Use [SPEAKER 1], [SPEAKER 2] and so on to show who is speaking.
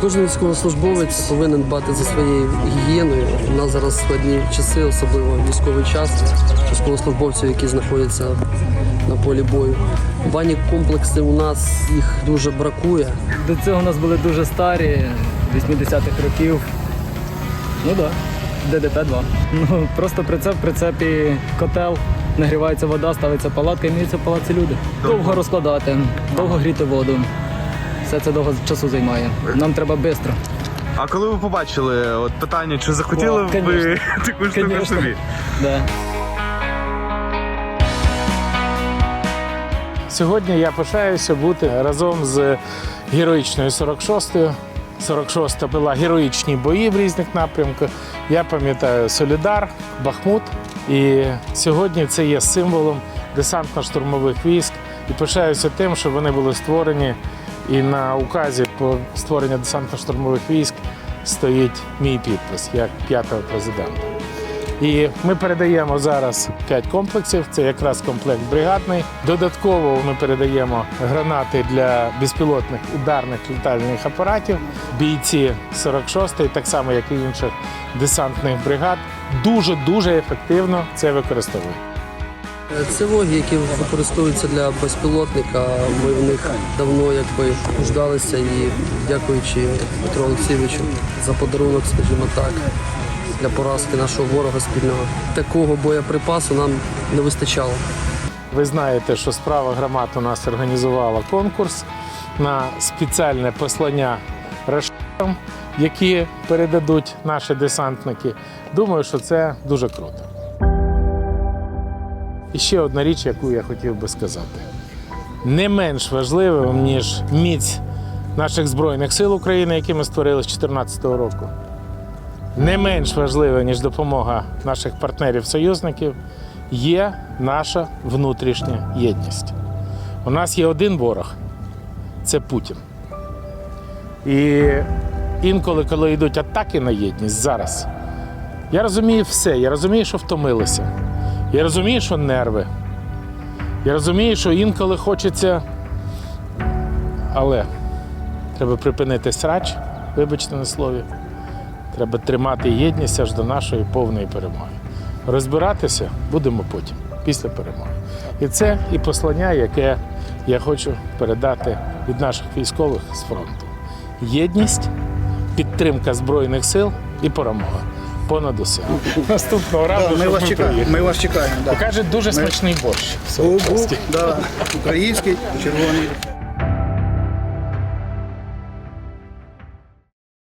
[SPEAKER 1] Кожен військовослужбовець повинен дбати за своєю гігієною. У нас зараз складні часи, особливо військовий час. Військовослужбовців, які знаходяться на полі бою. Бані комплекси у нас їх дуже бракує.
[SPEAKER 2] До цього у нас були дуже старі, 80-х років. Ну так, да. ДДТ-2. Ну, просто прицеп, в прицепі котел, нагрівається вода, ставиться палатка і міються палаці люди. Довго розкладати, довго гріти воду. Все це довго часу займає. Нам треба швидко.
[SPEAKER 3] А коли ви побачили от питання, чи захотіли
[SPEAKER 2] О,
[SPEAKER 3] б ви таку штуку собі?
[SPEAKER 2] Да.
[SPEAKER 4] Сьогодні я пишаюся бути разом з героїчною 46-ю. 46-та була героїчні бої в різних напрямках. Я пам'ятаю Солідар, Бахмут. І сьогодні це є символом десантно-штурмових військ. І пишаюся тим, що вони були створені. І на указі про створення десантно-штурмових військ стоїть мій підпис як п'ятого президента. І ми передаємо зараз 5 комплексів. Це якраз комплект бригадний. Додатково ми передаємо гранати для безпілотних ударних літальних апаратів. Бійці 46-ї, так само як і інших десантних бригад, дуже дуже ефективно це використовують.
[SPEAKER 1] Е, Це воги, які використовуються для безпілотника. Ми в них давно якби ждалися і дякуючи Петру Олексійовичу за подарунок, скажімо так, для поразки нашого ворога спільного. Такого боєприпасу нам не вистачало.
[SPEAKER 4] Ви знаєте, що справа громад у нас організувала конкурс на спеціальне послання рашистам, які передадуть наші десантники. Думаю, що це дуже круто. І ще одна річ, яку я хотів би сказати. Не менш важливим, ніж міць наших Збройних сил України, які ми створили з 2014 року. Не менш важливе, ніж допомога наших партнерів-союзників, є наша внутрішня єдність. У нас є один ворог це Путін. І інколи, коли йдуть атаки на єдність зараз, я розумію все. Я розумію, що втомилися. Я розумію, що нерви. Я розумію, що інколи хочеться. Але треба припинити срач, вибачте на слові. Треба тримати єдність аж до нашої повної перемоги. Розбиратися будемо потім, після перемоги. І це і послання, яке я хочу передати від наших військових з фронту. Єдність, підтримка Збройних сил і перемога. Понад усе. Наступного разу
[SPEAKER 5] Да, ми вас чекаємо. Ми вас чекаємо. Да.
[SPEAKER 4] Кажуть, дуже смачний борщ.
[SPEAKER 5] Да, український, червоний.